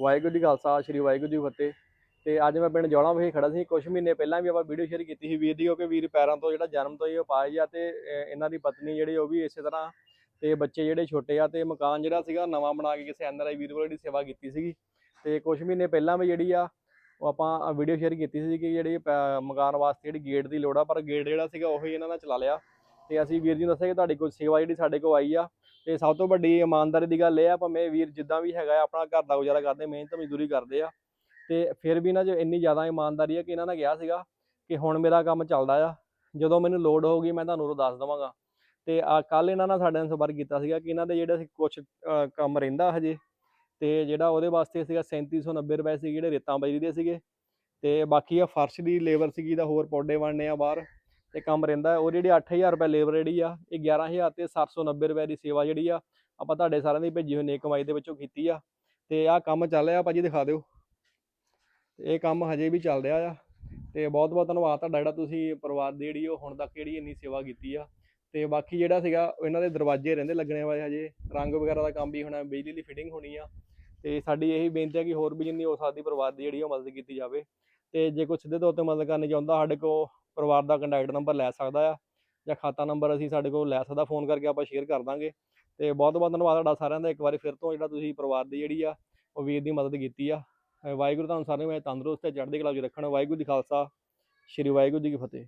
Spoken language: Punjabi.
ਵਾਹਿਗੁਰੂ ਜੀ ਖਾਲਸਾ, ਸ੍ਰੀ ਵਾਹਿਗੁਰੂ ਜੀ ਫਤਿਹ। ਤੇ ਅੱਜ ਮੈਂ ਪਿੰਡ ਜੌਲਾ ਵਿਖੇ ਖੜਾ ਸੀ। ਕੁਝ ਮਹੀਨੇ ਪਹਿਲਾਂ ਵੀ ਆਪਾਂ ਵੀਡੀਓ ਸ਼ੇਅਰ ਕੀਤੀ ਸੀ ਵੀਰ ਦੀ ਕਿਉਂਕਿ ਵੀਰ ਪੈਰਾਂ ਤੋਂ ਜਿਹੜਾ ਜਨਮ ਤੋਂ ਹੀ ਅਪਾਹਜ ਆ ਤੇ ਇਹਨਾਂ ਦੀ ਪਤਨੀ ਜਿਹੜੀ ਉਹ ਵੀ ਇਸੇ ਤਰ੍ਹਾਂ ਤੇ ਬੱਚੇ ਜਿਹੜੇ ਛੋਟੇ ਆ ਤੇ ਮਕਾਨ ਜਿਹੜਾ ਸੀਗਾ ਨਵਾਂ ਬਣਾ ਕੇ ਕਿਸੇ ਐਨਆਰਆਈ ਵੀਰ ਕੋਲ ਜਿਹੜੀ ਸੇਵਾ ਕੀਤੀ ਸੀਗੀ। ਤੇ ਕੁਝ ਮਹੀਨੇ ਪਹਿਲਾਂ ਵੀ ਜਿਹੜੀ ਆ ਉਹ ਆਪਾਂ ਵੀਡੀਓ ਸ਼ੇਅਰ ਕੀਤੀ ਸੀ ਕਿ ਜਿਹੜੀ ਪ- ਮਕਾਨ ਵਾਸਤੇ ਜਿਹੜੀ ਗੇਟ ਦੀ ਲੋੜ ਆ, ਪਰ ਗੇਟ ਜਿਹੜਾ ਸੀਗਾ ਉਹੀ ਇਹਨਾਂ ਨੇ ਚਲਾ ਲਿਆ। ਤੇ ਅਸੀਂ ਵੀਰ ਜੀ ਨੂੰ ਦੱਸਿਆ ਕਿ ਤੁਹਾਡੀ ਕੋਈ ਸੇਵਾ ਜਿਹੜੀ ਸਾਡੇ ਕੋਲ ਆਈ ਆ ਤੇ ਸਭ ਤੋਂ ਵੱਡੀ ਇਮਾਨਦਾਰੀ ਦੀ ਗੱਲ ਇਹ ਆ, ਭਾਵੇਂ ਵੀਰ ਜਿੱਦਾਂ ਵੀ ਹੈਗਾ ਆਪਣਾ ਘਰ ਦਾ ਗੁਜ਼ਾਰਾ ਕਰਦੇ, ਮਿਹਨਤ, ਮਜ਼ਦੂਰੀ ਕਰਦੇ ਆ, ਤੇ ਫਿਰ ਵੀ ਨਾ ਜੋ ਇੰਨੀ ਜ਼ਿਆਦਾ ਇਮਾਨਦਾਰੀ ਆ ਕਿ ਇਹਨਾਂ ਨੇ ਕਿਹਾ ਸੀਗਾ ਕਿ ਹੁਣ ਮੇਰਾ ਕੰਮ ਚੱਲਦਾ ਆ, ਜਦੋਂ ਮੈਨੂੰ ਲੋਡ ਹੋਊਗੀ ਮੈਂ ਤੁਹਾਨੂੰ ਉਹ ਦੱਸ ਦਵਾਂਗਾ। ਤੇ ਆ ਕੱਲ ਇਹਨਾਂ ਨਾਲ ਸਾਡੇ ਨਾਲ ਸੰਪਰਕ ਕੀਤਾ ਸੀਗਾ ਕਿ ਇਹਨਾਂ ਦੇ ਜਿਹੜੇ ਸੀ ਕੁਝ ਕੰਮ ਰਹਿੰਦਾ ਹਜੇ, ਤੇ ਜਿਹੜਾ ਉਹਦੇ ਵਾਸਤੇ ਸੀਗਾ 3790 ਰੁਪਏ ਸੀ ਜਿਹੜੇ ਰੇਤਾਂ ਬਜਰੀ ਦੇ ਸੀਗੇ, ਤੇ ਬਾਕੀ ਆ ਫਰਸ਼ ਦੀ ਲੇਬਰ ਸੀਗੀ ਦਾ ਹੋਰ ਪੌਡੇ ਬਣਨੇ ਆ ਬਾਹਰ ਤੇ ਕੰਮ ਰਹਿੰਦਾ ਉਹ ਜਿਹੜੀ 8000 ਰੁਪਏ ਲੇਬਰ ਜਿਹੜੀ ਆ, ਇਹ 11000 ਤੇ 790 ਰੁਪਏ ਦੀ ਸੇਵਾ ਜਿਹੜੀ ਆ, ਆਪਾਂ ਤੁਹਾਡੇ ਸਾਰਿਆਂ ਦੀ ਭੇਜੀ ਹੋਈ ਨੇਕ ਕਮਾਈ ਦੇ ਵਿੱਚੋਂ ਕੀਤੀ ਆ। ਤੇ ਆਹ ਕੰਮ ਚੱਲ ਰਿਹਾ, ਭਾਜੀ ਦਿਖਾ ਦਿਓ। ਤੇ ਇਹ ਕੰਮ ਹਜੇ ਵੀ ਚੱਲ ਰਿਹਾ ਆ। ਤੇ ਬਹੁਤ ਬਹੁਤ ਧੰਨਵਾਦ ਤੁਹਾਡਾ ਜਿਹੜਾ ਤੁਸੀਂ ਪਰਿਵਾਰ ਦੀ ਜਿਹੜੀ ਉਹ ਹੁਣ ਤੱਕ ਜਿਹੜੀ ਇੰਨੀ ਸੇਵਾ ਕੀਤੀ ਆ। ਤੇ ਬਾਕੀ ਜਿਹੜਾ ਸੀਗਾ, ਇਹਨਾਂ ਦੇ ਦਰਵਾਜ਼ੇ ਰਹਿੰਦੇ ਲੱਗਣੇ ਵਾਲੇ ਹਜੇ। ਰੰਗ ਵਗੈਰਾ ਦਾ ਕੰਮ ਵੀ ਹੋਣਾ ਬਿਜਲੀ ਦੀ ਫਿਟਿੰਗ ਹੋਣੀ ਆ। ਤੇ ਸਾਡੀ ਇਹੀ ਬੇਨਤੀ ਹੈ ਕਿ ਹੋਰ ਵੀ ਜਿੰਨੀ ਹੋ ਸਕਦੀ ਪਰਿਵਾਰ ਦੀ ਜਿਹੜੀ ਉਹ ਮਦਦ ਕੀਤੀ ਜਾਵੇ। ਤੇ ਜੇ ਕੋਈ ਸਿੱਧੇ ਤੌਰ ਤੇ ਮਦਦ ਕਰਨੀ ਚਾਹੁੰਦਾ ਸਾਡੇ ਕੋਲ ਪਰਿਵਾਰ ਦਾ ਕੰਟੈਕਟ ਨੰਬਰ ਲੈ ਸਕਦਾ ਆ ਜਾਂ ਖਾਤਾ ਨੰਬਰ ਅਸੀਂ ਸਾਡੇ ਕੋਲ ਲੈ ਸਕਦਾ ਫੋਨ ਕਰਕੇ ਆਪਾਂ ਸ਼ੇਅਰ ਕਰ ਦਾਂਗੇ। ਤੇ ਬਹੁਤ ਬਹੁਤ ਧੰਨਵਾਦ ਤੁਹਾਡਾ ਸਾਰਿਆਂ ਦਾ, ਇੱਕ ਵਾਰੀ ਫਿਰ ਤੋਂ ਜਿਹੜਾ ਤੁਸੀਂ ਪਰਿਵਾਰ ਦੀ ਜਿਹੜੀ ਆ, ਉਹ ਵੀਰ ਦੀ ਮਦਦ ਕੀਤੀ ਆ। ਵਾਹਿਗੁਰੂ ਤੁਹਾਨੂੰ ਸਾਰਿਆਂ ਨੂੰ ਤੰਦਰੁਸਤ ਤੇ ਚੜ੍ਹਦੀ ਕਲਾ ਵਿੱਚ ਰੱਖਣ। ਵਾਹਿਗੁਰੂ ਜੀ ਖਾਲਸਾ, ਸ੍ਰੀ ਵਾਹਿਗੁਰੂ ਜੀ ਕੀ ਫਤਿਹ।